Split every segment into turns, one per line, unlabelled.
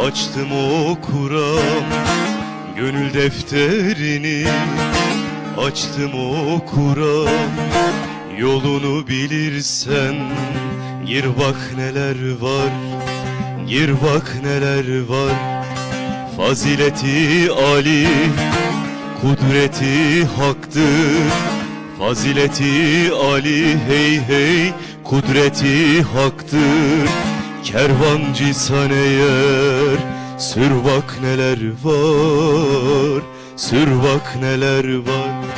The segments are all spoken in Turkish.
Açtım okuram Gönül defterini Açtım okuram Yolunu bilirsen Gir bak neler var Gir bak neler var. Fazileti Ali Kudreti haktır. Fazileti Ali hey hey Kudreti haktır Kervancıysan eğer Sür bak neler var Sür bak neler var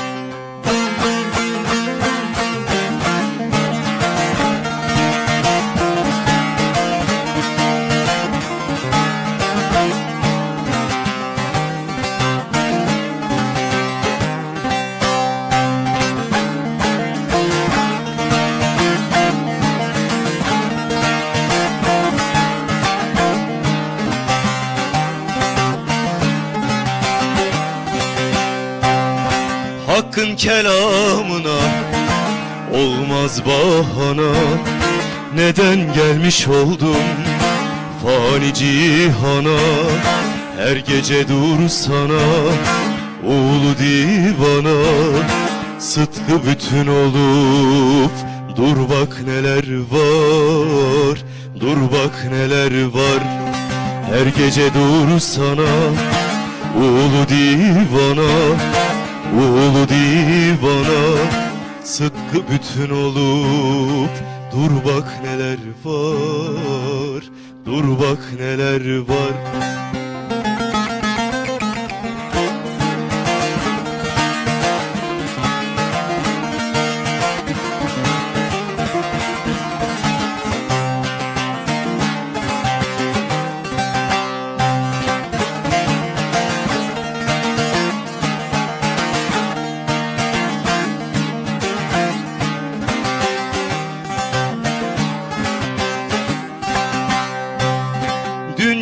Hakkın kelamına olmaz bahana. Neden gelmiş oldum fani cihana? Her gece dur sana ulu divana. Sıtkı bütün olup dur bak neler var Dur bak neler var. Her gece dur sana ulu divana Ulu divana Sıtkı bütün olup Dur bak neler var Dur bak neler var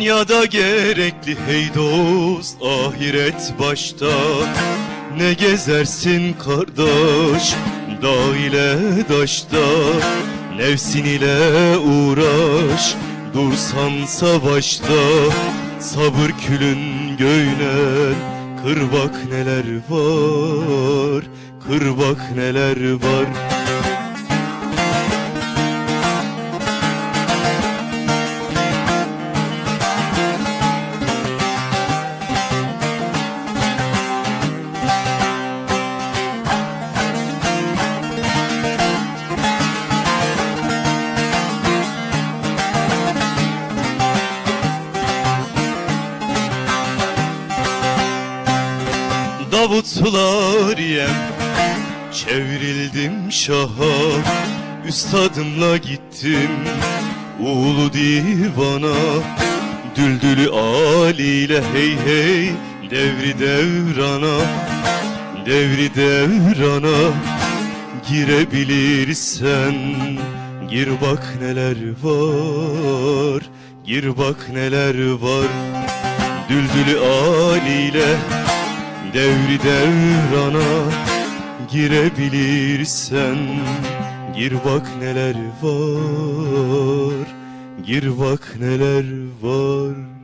Dünyada gerekli hey dost ahiret başta. Ne gezersin kardeş dağ ile daşta? Nefsin ile uğraş dursan savaşta. Sabır külün göğnen kır bak neler var? Kır bak neler var Davutlar yem. Çevrildim şaha Üstadımla gittim. Ulu divana Düldülü aliyle hey hey Devri devrana. Devri devrana Girebilirsen Gir bak neler var Gir bak neler var. Düldülü aliyle Devri devrana girebilirsen Gir bak neler var Gir bak neler var